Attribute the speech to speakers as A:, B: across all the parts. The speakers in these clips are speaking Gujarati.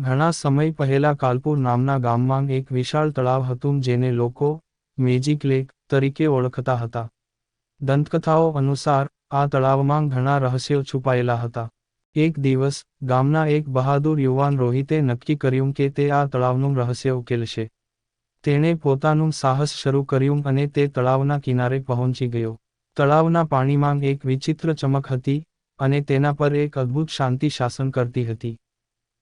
A: ઘણા સમય પહેલા કાલપુર નામના ગામમાં એક વિશાળ તળાવ હતું જેને લોકો મેજિક લેક તરીકે ઓળખતા હતા. દંતકથાઓ અનુસાર, આ તળાવમાં ઘણા રહસ્યો છુપાયેલા હતા. એક દિવસ, ગામના એક બહાદુર યુવાન રોહિતે નક્કી કર્યું કે તે આ તળાવનું રહસ્ય ઉકેલશે. તેણે પોતાનું સાહસ શરૂ કર્યું અને તે તળાવના કિનારે પહોંચી ગયો. તળાવના પાણીમાં એક વિચિત્ર ચમક હતી અને તેના પર એક અદ્ભુત શાંતિ શાસન કરતી હતી.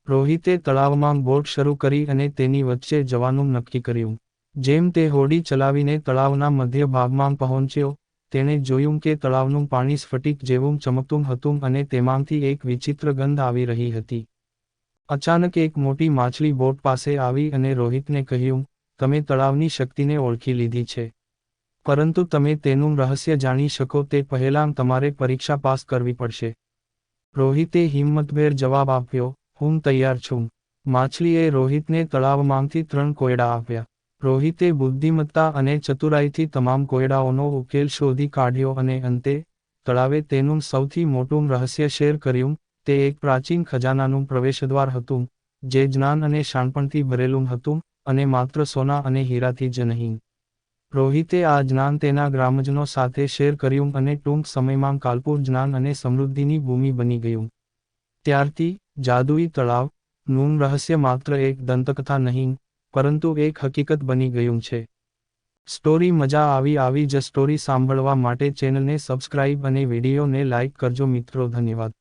A: રોહિતે તળાવમાં બોટ શરૂ કરી અને તેની વચ્ચે જવાનું નક્કી કર્યું. જેમ તે હોડી ચલાવીને તળાવના મધ્ય ભાગમાં પહોંચ્યો, તેણે જોયું કે તળાવનું પાણી સ્ફટિક જેવું ચમકતું હતું અને તેમાંથી એક વિચિત્ર ગંધ આવી રહી હતી. અચાનક એક મોટી માછલી બોટ પાસે આવી અને રોહિતને કહ્યું, તમે તળાવની શક્તિને ઓળખી લીધી છે. પરંતુ તમે તેનું રહસ્ય જાણી શકો તે પહેલાં તમારે પરીક્ષા પાસ કરવી પડશે. રોહિતે હિંમતભેર જવાબ આપ્યો હું તૈયાર છું. માછલીએ રોહિતને તળાવમાંથી ત્રણ કોયડા આપ્યા. રોહિતે બુદ્ધિમત્તા અને ચતુરાઈથી તમામ કોયડાઓનો ઉકેલ શોધી કાઢ્યો અને અંતે તળાવે તેનું સૌથી મોટું રહસ્ય શેર કર્યું, તે એક પ્રાચીન ખજાનાનું પ્રવેશદ્વાર હતું, જે જ્ઞાન અને શાણપણથી ભરેલું હતું અને માત્ર સોના અને હીરાથી જ નહીં. રોહિતે આ જ્ઞાન તેના ગ્રામજનો સાથે શેર કર્યું અને ટૂંક સમયમાં કાલપુર જ્ઞાન અને સમૃદ્ધિની ભૂમિ બની ગયું. ત્યારથી જાદુઈ તળાવનું રહસ્ય માત્ર એક દંતકથા નહીં, પરંતુ એક હકીકત બની ગયું છે. સ્ટોરી મજા આવી આવી જ સ્ટોરી સાંભળવા માટે ચેનલને સબસ્ક્રાઇબ અને વિડીયોને લાઇક કરજો મિત્રો, ધન્યવાદ.